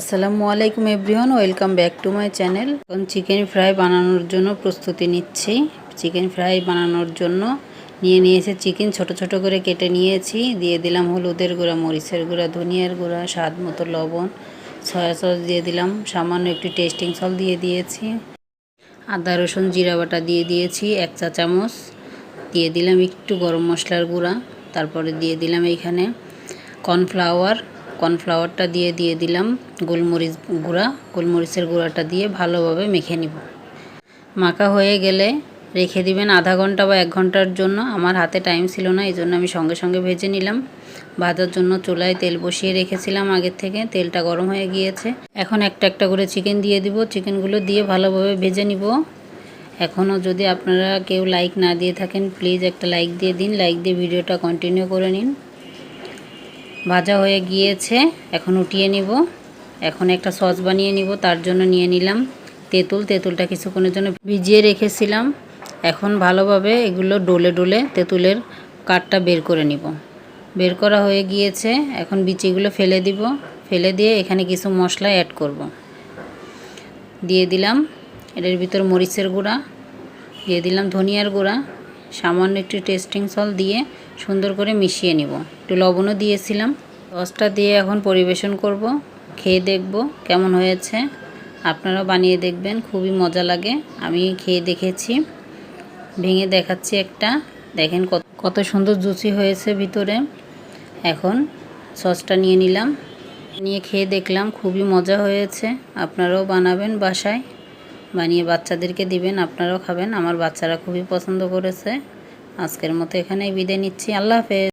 আসসালামু আলাইকুম everyone, welcome back to my channel. এখন চিকেন ফ্রাই বানানোর জন্য প্রস্তুতি নিচ্ছি। চিকেন ফ্রাই বানানোর জন্য নিয়ে নিয়েছে চিকেন, ছোট ছোট করে কেটে নিয়েছি। দিয়ে দিলাম হলুদের গুঁড়া, মরিচের গুঁড়া, ধনিয়ার গুঁড়া, স্বাদ মতো লবণ, সয়া সস দিয়ে দিলাম। সামান্য একটু টেস্টিং সল দিয়ে দিয়েছি। আদা, রসুন, জিরা বাটা দিয়ে দিয়েছি, এক চা চামচ। দিয়ে দিলাম একটু গরম মশলার গুঁড়া। তারপরে দিয়ে দিলাম এইখানে কর্নফ্লাওয়ার কর্নফ্লাওয়ারটা দিয়ে দিয়ে দিলাম গোলমরিচ গুঁড়া। গোলমরিচের গুঁড়াটা দিয়ে ভালোভাবে মেখে নিব। মাখা হয়ে গেলে রেখে দিবেন আধা ঘণ্টা বা এক ঘণ্টার জন্য। আমার হাতে টাইম ছিল না, এই জন্য আমি সঙ্গে সঙ্গে ভেজে নিলাম। ভাজার জন্য চুলায় তেল বসিয়ে রেখেছিলাম আগের থেকে। তেলটা গরম হয়ে গিয়েছে। এখন একটা একটা করে চিকেন দিয়ে দিব। চিকেনগুলো দিয়ে ভালোভাবে ভেজে নিব। এখনও যদি আপনারা কেউ লাইক না দিয়ে থাকেন প্লিজ একটা লাইক দিয়ে দিন। লাইক দিয়ে ভিডিওটা কন্টিনিউ করে নিন। ভাজা হয়ে গিয়েছে, এখন উঠিয়ে নিব। এখন একটা সস বানিয়ে নিব, তার জন্য নিয়ে নিলাম তেঁতুল। তেঁতুলটা কিছুক্ষণের জন্য ভিজিয়ে রেখেছিলাম। এখন ভালোভাবে এগুলো ডোলে ডোলে তেঁতুলের কাঠটা বের করে নিব। বের করা হয়ে গিয়েছে, এখন বিচিগুলো ফেলে দিব। ফেলে দিয়ে এখানে কিছু মশলা অ্যাড করব। দিয়ে দিলাম, এটার ভিতর মরিচের গুঁড়া। দিয়ে দিলাম ধনিয়ার গুঁড়া। সামান্য একটু টেস্টিং সল দিয়ে সুন্দর করে মিশিয়ে নিব। একটু লবণও দিয়েছিলাম। সসটা দিয়ে এখন পরিবেশন করব। খেয়ে দেখব কেমন হয়েছে। আপনারাও বানিয়ে দেখবেন, খুবই মজা লাগে। আমি খেয়ে দেখেছি। ভেঙে দেখাচ্ছি একটা। দেখেন কত কত সুন্দর জুসি হয়েছে ভিতরে। এখন সসটা নিয়ে নিলাম। নিয়ে খেয়ে দেখলাম, খুবই মজা হয়েছে। আপনারাও বানাবেন বাসায়। বানিয়ে বাচ্চাদেরকে দিবেন, আপনারাও খাবেন। আমার বাচ্চারা খুবই পছন্দ করেছে। আজকের মতো এখানেই বিদায় নিচ্ছি। আল্লাহ হাফেজ।